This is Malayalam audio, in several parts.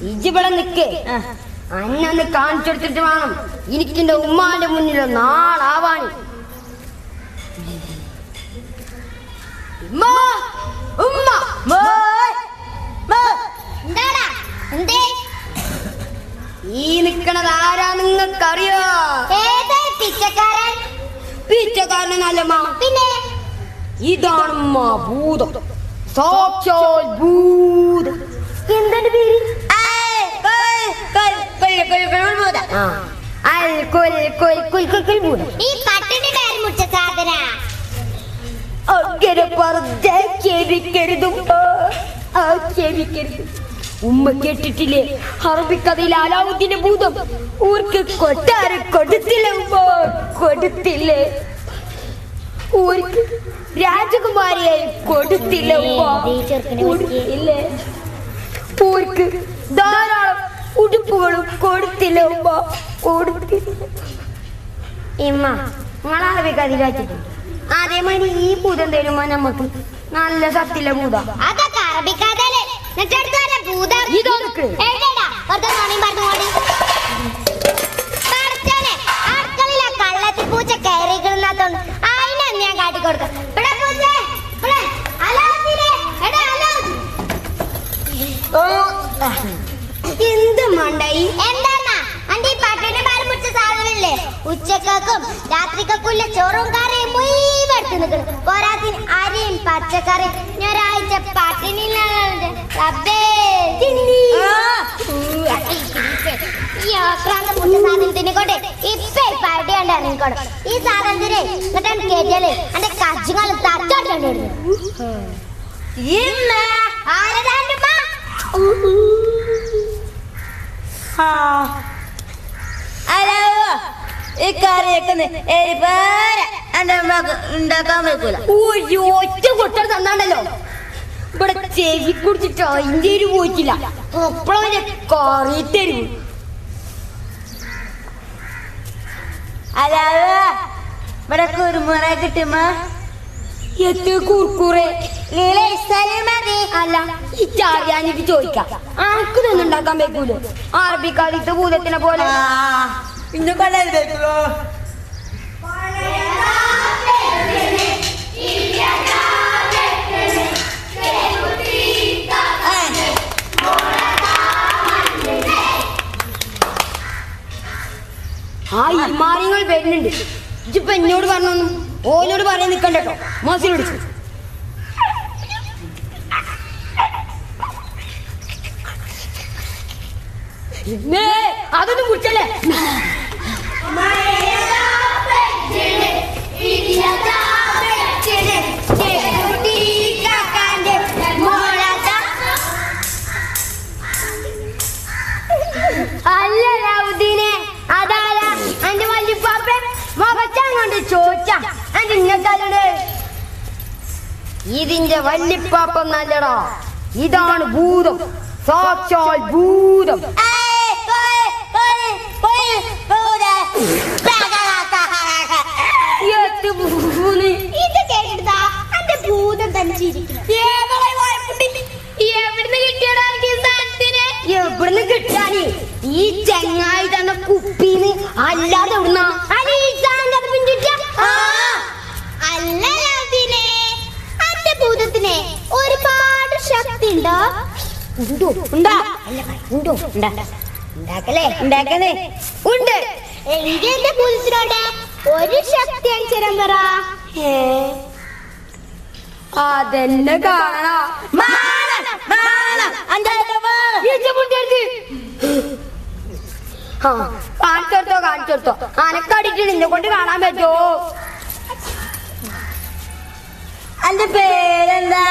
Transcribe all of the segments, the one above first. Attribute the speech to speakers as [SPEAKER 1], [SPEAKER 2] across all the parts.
[SPEAKER 1] ഇജിവിടെ നിക്ക്. അന്നു കാണിച്ചെടുത്തിട്ട് വേണം. എനിക്കിന്റെ ഉമ്മാന്റെ മുന്നിൽ നാളാവാൻ. ഈ നിക്കണത് ആരാ നിങ്ങൾക്കറിയോ?
[SPEAKER 2] പിച്ചക്കാരൻ?
[SPEAKER 1] പിച്ചക്കാരനല്ലമ്മ
[SPEAKER 2] പിന്നെ?
[SPEAKER 1] ഇതാണ് ഭൂതം. സാക്ഷാൽ ഭൂതം.
[SPEAKER 2] എന്താണ് പേര്?
[SPEAKER 1] അൽ കുൽ കുൽ കുൽ കുൽ
[SPEAKER 2] ഈ പട്ടിണി കയറി മുട്ട സാധന
[SPEAKER 1] അങ്ങനെ പറഞ്ഞ ക്ഷമിക്കരുതും. ആ ഉമ്മ കേട്ടിട്ടില്ലേ? അറബിക്കഥയിൽ അലാവുദ്ദീന്റെ ഭൂതം. ഊർക്ക് കൊട്ടാറ് കൊടുത്തില്ല ഉമ്മ. കൊടുത്തില്ലേ. ഊർക്ക് രാജകുമാരിയെ കൊടുത്തില്ല ഉമ്മ. കൊടുത്തില്ലേ. ഊർക്ക് ധാരാളം ഉടുപ്പുകളും കൊടുത്തില്ല ഉമ്മ. കൊടുത്തില്ല. ഇമ്മ വെച്ചിട്ടുണ്ട് അതേമാതിരി ഈ ഭൂതം തരുമ്പോ നമുക്ക് നല്ല സത്തില്ല ഭൂത.
[SPEAKER 2] അതൊക്കെ അരിയും പച്ചക്കറിയും ഇനി ഒരാഴ്ച പട്ടിണി. ഈ സാധനത്തിനെ കൊണ്ട് ഇപ്പൊ ഇപ്പൊ ഇറങ്ങിക്കോളും ഈ സാധനത്തിനെ എന്നിട്ട് കേട്ടിയാലേ എന്റെ ഉമ്മ?
[SPEAKER 3] ഹലോ ഈ കറിയൊക്കെ എന്റെ അമ്മയ്ക്ക് ഉണ്ടാക്കാൻ വെക്കൂല.
[SPEAKER 1] ഒരു ഒറ്റ കൊട്ട തന്നാണ്ടല്ലോ. ഇവിടെ ചെവി കുടിച്ചിട്ട്? പോയിട്ടില്ല. അപ്പളവനെ കറി തരും.
[SPEAKER 3] ഹലോ ഇവിടെ കുരുമുളക് കിട്ടുമ്പോ
[SPEAKER 1] എത്ത് കുർക്കുറെ
[SPEAKER 3] ലീല സ്ഥലം മതി.
[SPEAKER 1] അല്ല ഇച്ചറിയാനിട്ട് ചോദിക്കാം. ആർക്ക് തന്നെ ഉണ്ടാക്കാൻ വെക്കൂല. അറബിക്കാലത്ത് ഭൂതത്തിനെ പോലെ.
[SPEAKER 3] ഇന്ന് കൊള്ളരുത്
[SPEAKER 1] ആ ഇമാര്യങ്ങൾ വരുന്നുണ്ട്. ഇതിപ്പോ എന്നോട് പറഞ്ഞൊന്നും ഓനോട് പറയാൻ നിൽക്കണ്ട കേട്ടോ. മസിൽ ഇന്നേ, അതൊന്നും കുടിച്ചല്ലേ? ഇതിന്റെ വല്ലിപ്പാപ്പം നല്ലടാ. ഇതാണ് ഭൂതം. സാക്ഷാൽ ഭൂതം.
[SPEAKER 2] എവിടുന്ന്
[SPEAKER 1] കിട്ടാന്? ഈ ചെങ്ങായി തന്ന കുപ്പീന്ന് അല്ലാതെ എവിടുന്നാ?
[SPEAKER 2] ഭൂതത്തിന് ഒരുപാട് ശക്തി ഉണ്ടോ?
[SPEAKER 1] ഉണ്ടോ? ഉണ്ടാ? ഉണ്ടോ? ഉണ്ടാ. ഉണ്ടാക്കലേ ഉണ്ടാക്കലേ ഉണ്ട്.
[SPEAKER 2] എനിക്ക് എന്റെ ഒരു ശക്തി അഞ്ചരം പറ.
[SPEAKER 1] ഏ, അതെന്നെ കാണാ. കാണിച്ചെടുത്തോ കാണിച്ചെടുത്തോ. അനക്കടിയിട്ട് നിന്നെ കൊണ്ട് കാണാൻ പറ്റോ?
[SPEAKER 3] അന്റെ പേരെന്താ?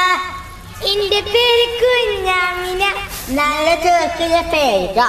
[SPEAKER 2] എന്റെ പേര് കുഞ്ഞാമിന.
[SPEAKER 3] നല്ല ചേർക്കിയ പേരാ.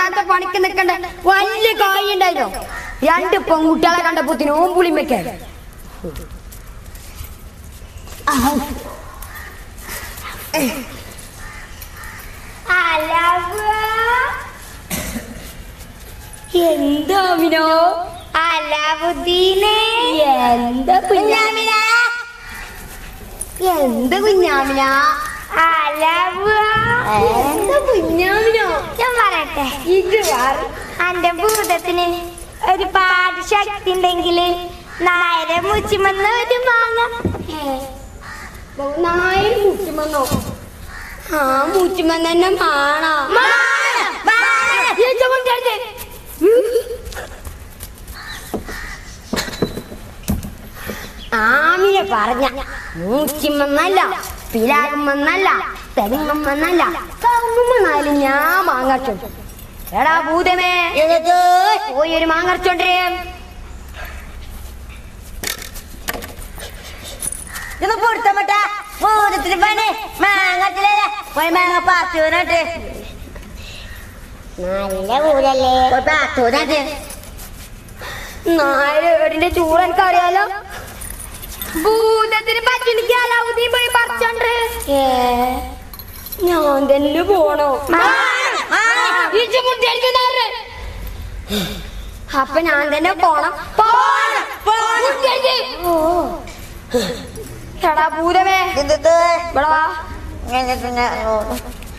[SPEAKER 1] രണ്ടാമത്തെ പണിക്ക് നിൽക്കണ്ട വലിയ കായ് ഉണ്ടായിരുന്നു രണ്ട് പെൺകുട്ടികളെ കണ്ടപ്പോത്തിന് ഓം പുളിമയ്ക്ക് എന്താമിനോ
[SPEAKER 2] അലാവുദ്ദീനെ.
[SPEAKER 1] എന്താ കുഞ്ഞാമിന? എന്ത് കുഞ്ഞാമിനാ?
[SPEAKER 2] ഞാൻ പറയട്ടെ.
[SPEAKER 1] ഇത് വേറെ
[SPEAKER 2] അന്റെ ഭൂതത്തിന് ഒരുപാട് ശക്തി ഉണ്ടെങ്കിൽ നായരെ മുച്ചിമെന്ന് ഒരു മാങ്ങ.
[SPEAKER 1] മൂച്ചുമെന്നോ? ആ മുച്ചിമെന്ന് തന്നെ മാണോ. ആമിനെ പറഞ്ഞ. മൂച്ചിമെന്നല്ല. പിലാകുമെന്നല്ല തെങ്ങുമെന്നല്ല ഞാൻ മാങ്ങച്ചോണ്ട് എടാ ഭൂതമേ പോയി ഒരു മാങ്ങച്ചോണ്ടേ
[SPEAKER 3] ഇത് പൊടുത്തമട്ട പൂരത്തിന് പണി. മാങ്ങത്തിലേ പോയി മാങ്ങ പാത്തൂനട്ട്
[SPEAKER 2] നല്ല ഊരല്ലേ
[SPEAKER 3] പോയി പാത്തൂനട്ട്
[SPEAKER 1] നായരുടെ ചൂട് എനിക്ക് അറിയാലോ ഭൂതത്തിന് പറ്റിനിക്ക് അലാവുദ്ദീൻ പോയി പറിച്ചോണ്ട്. ഏ ഞാൻ തന്നെ പോണോ. അപ്പൊ ഞാൻ തന്നെ പോണം. ഓ. എടാ ഭൂതമേ ഇവിടെ വാ.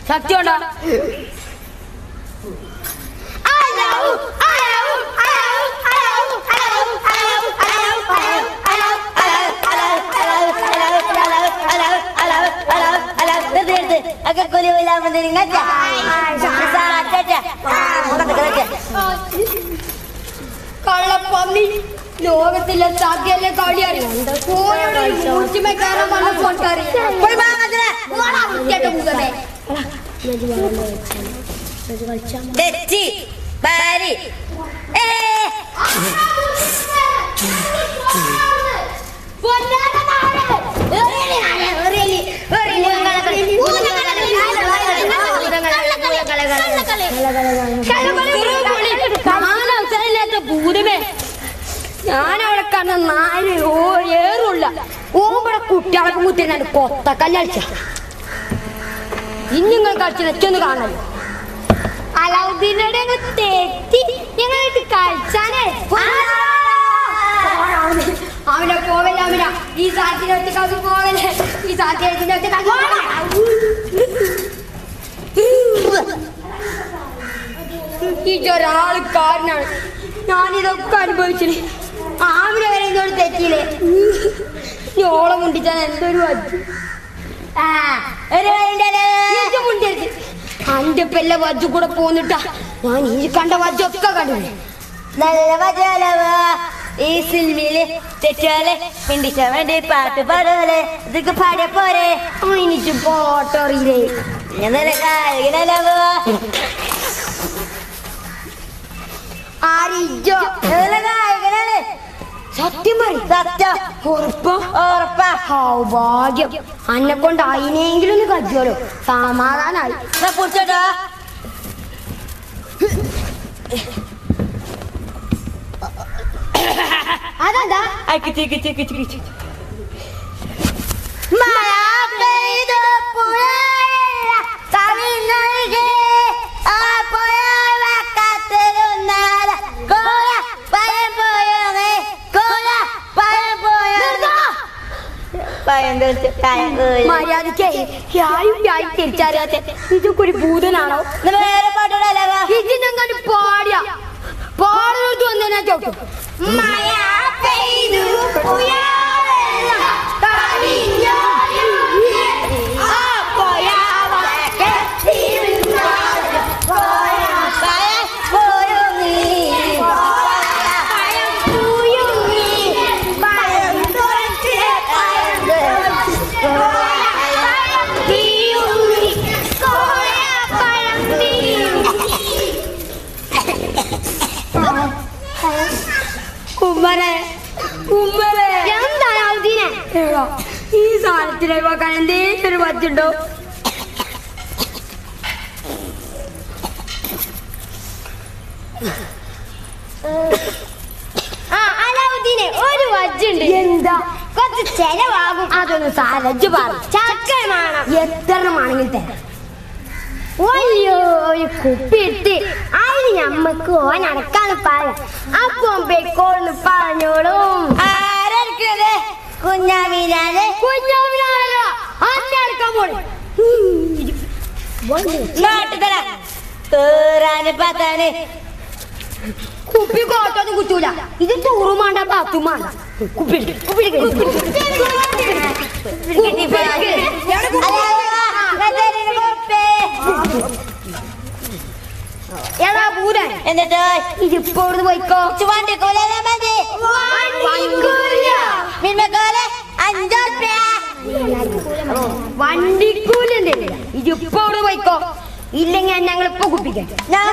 [SPEAKER 1] സത്യം ഉണ്ടോ? എടുത്ത് എടുത്ത് ഒക്കെ കൊലി കൊല്ലാമെന്ന് കള്ളപ്പന്നി ലോകത്തിലെ സാധ്യല്ല കളിയാണ്
[SPEAKER 3] കളിച്ചാ ഏ
[SPEAKER 1] ഭൂതമേ ഞാനവിടെ കണ്ട നാല് ഏറുള്ള ഓമ്പടെ കുട്ടികളൊക്കെ മുത്തിനാണ് കൊത്ത കല്ലടിച്ച ഇന്നിങ്ങൾ കളിച്ച് നെച്ചൊന്ന് കാണല്ലോ
[SPEAKER 2] അലാവുദ്ദീനോട് അങ്ങ് തെറ്റി. ഞങ്ങളായിട്ട് കളിച്ചാനേ
[SPEAKER 1] അവനെ പോവല്ല അവന ഈ സാധ്യത വെച്ച് പോവല്ലേ ഈ സാധ്യത ഇതൊരാൾ കാരനാണ് ഞാനിതൊക്കെ അനുഭവിച്ചിന്. ആമിനെ വരെ ഇതോട് തെറ്റിയില്ലേ? ഓളം മുണ്ടിച്ചാൽ എന്തൊരു വജ്ജ് അന്റെ പെല്ല വജ്ജു കൂടെ പോന്നിട്ടാ. ഞാൻ ഈ കണ്ട വജ്ജൊക്കെ കണ്ടു.
[SPEAKER 3] നല്ല വജലവ ഈ സിനിമയിൽ തെറ്റാലെ പിണ്ടിച്ച വേണ്ടി പാട്ട് പാടലെ ഇതൊക്കെ പാടിയ പോരെ.
[SPEAKER 1] എനിക്ക് പോട്ടറിയില്ലേ.
[SPEAKER 3] ഞാൻ
[SPEAKER 1] ആരിജോ സത്യം പറയും.
[SPEAKER 3] സത്യം.
[SPEAKER 1] ഉറപ്പാ?
[SPEAKER 3] ഉറപ്പാ.
[SPEAKER 1] സൗഭാഗ്യം. അന്നെ കൊണ്ട് അതിനെങ്കിലും ഒന്ന് കജ്ജോലോ സമാധാനായി.
[SPEAKER 3] കുറിച്ചോട്ടാ
[SPEAKER 1] അതെന്താ?
[SPEAKER 3] കിച്ചി കിച്ചി കിച്ചി കിച്ചി
[SPEAKER 1] മര്യാദക്കേ തിരിച്ചറിയാത്ത ഇതൊക്കെ ഒരു ഭൂതനാണോ?
[SPEAKER 3] വേറെ പാട്ടുകളല്ലോ
[SPEAKER 1] ഇതിനെങ്ങനെ പാടിയ? വന്നതിനാ ചോക്കും
[SPEAKER 2] മഴ
[SPEAKER 1] പത്തിനെ പോക്കാൻ എന്തെങ്കിലും ഒരു
[SPEAKER 2] പത്തുണ്ടോ? ഒരു വജ്ജുണ്ട്.
[SPEAKER 1] എന്താ?
[SPEAKER 2] കുറച്ച് ചെലവാകും.
[SPEAKER 1] അതൊന്ന് സാലജ് പറ
[SPEAKER 2] ചക്കരമാണ്
[SPEAKER 1] എത്രമാണെങ്കിൽ തരാം.
[SPEAKER 2] വലിയോ ഒരു കുപ്പി ഇട്ട് അതിന് ഞമ്മക്ക് ഓൻ അടക്കാന്ന് പറയാം. അപ്പൊ കോളിന് പറഞ്ഞോളും.
[SPEAKER 3] ആരക്കത് കുഞ്ഞാമീനാണ്
[SPEAKER 1] കുഞ്ഞാവിനാരോ. അന്നെ അടക്കാൻ പോണേ
[SPEAKER 3] ഇങ്ങോട്ട് തരാം തേറാന് പത്താന്
[SPEAKER 1] കുപ്പി കോട്ടൊന്നും കുത്തൂല. ഇത് ടൂറും വേണ്ട ബാത്തും വേണ്ട കുപ്പി?
[SPEAKER 3] എന്നിട്ട്
[SPEAKER 1] ഇതിപ്പോ പോയിക്കോ.
[SPEAKER 3] ചുവാണ്ടിക്കോലേ കൂലി മതി.
[SPEAKER 1] പോയിക്കോ. ഇല്ലെങ്കിൽ ഞങ്ങൾ ഇപ്പൊ കുപ്പിക്കാം
[SPEAKER 3] ഞാൻ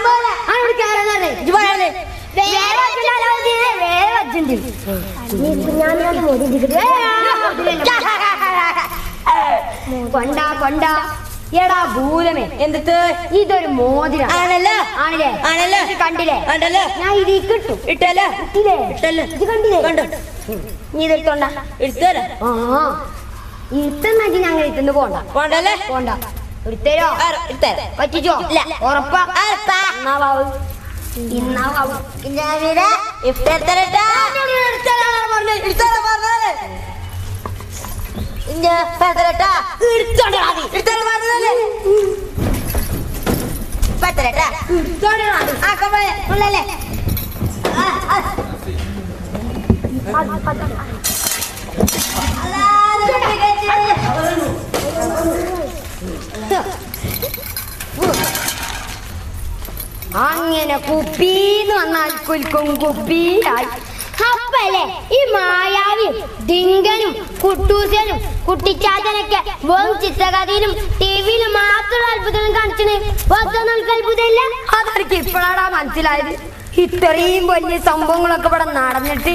[SPEAKER 1] കൊണ്ട കൊണ്ട. എടാ ഭൂതമേ
[SPEAKER 3] എന്തിട്ട്?
[SPEAKER 1] ഇതൊരു മോതിരം.
[SPEAKER 3] ആണല്ലോ.
[SPEAKER 1] ആണല്ലേ?
[SPEAKER 3] ആണല്ലോ.
[SPEAKER 1] കണ്ടില്ലേ?
[SPEAKER 3] കണ്ടല്ലോ.
[SPEAKER 1] ഞാൻ ഇത് കിട്ടും
[SPEAKER 3] ഇട്ടല്ലോ. ഇട്ടല്ലോ?
[SPEAKER 1] ഇത് കണ്ടില്ലേ?
[SPEAKER 3] കണ്ടു.
[SPEAKER 1] നീ ഇതെടുത്തോണ്ട
[SPEAKER 3] എടുത്തല്ലേ
[SPEAKER 1] ആ ഇട്ടെന്നാക്കി ഞങ്ങൾ ഇട്ടുന്ന് പോണ്ട.
[SPEAKER 3] പോണ്ടല്ലേ?
[SPEAKER 1] പോണ്ട. എടുത്തരോ പറ്റിച്ചോ. ഉറപ്പാ.
[SPEAKER 3] ഉറപ്പാ.
[SPEAKER 1] വന്നാൽ കുൽക്കും കുപ്പിയായി
[SPEAKER 2] അപ്പല്ലേ ഈ മായാവിയും ഡിങ്കനും കുട്ടൂസനും കുട്ടിച്ചാത്തനൊക്കെ വെറും ചിത്രകഥയിലും ടിവിയിലും മാത്രം അത്ഭുതം പുറത്തൊന്നും അത്ഭുതമില്ല
[SPEAKER 1] അതെനിക്ക് ഇപ്പോഴാടാ മനസ്സിലായത്? ഇത്രയും വലിയ സംഭവങ്ങളൊക്കെ ഇവിടെ നടന്നിട്ട്?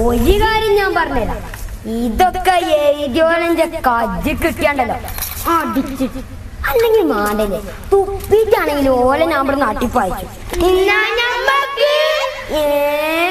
[SPEAKER 1] ഒരു കാര്യം ഞാൻ പറഞ്ഞുതരാം. ഇതൊക്കെ എഴുതിയോളെന്റെ കജ്ജ് കിട്ടിയാണ്ടല്ലോ. അടിച്ചിട്ട് അല്ലെങ്കിൽ മാണ്ടല്ലേ? തുപ്പിട്ടാണെങ്കിൽ ഓല ഞാൻ ഇവിടെ നാട്ടിൽ പായിച്ചു
[SPEAKER 2] ഇന്നാ ഞമ്മക്ക്
[SPEAKER 1] ഏ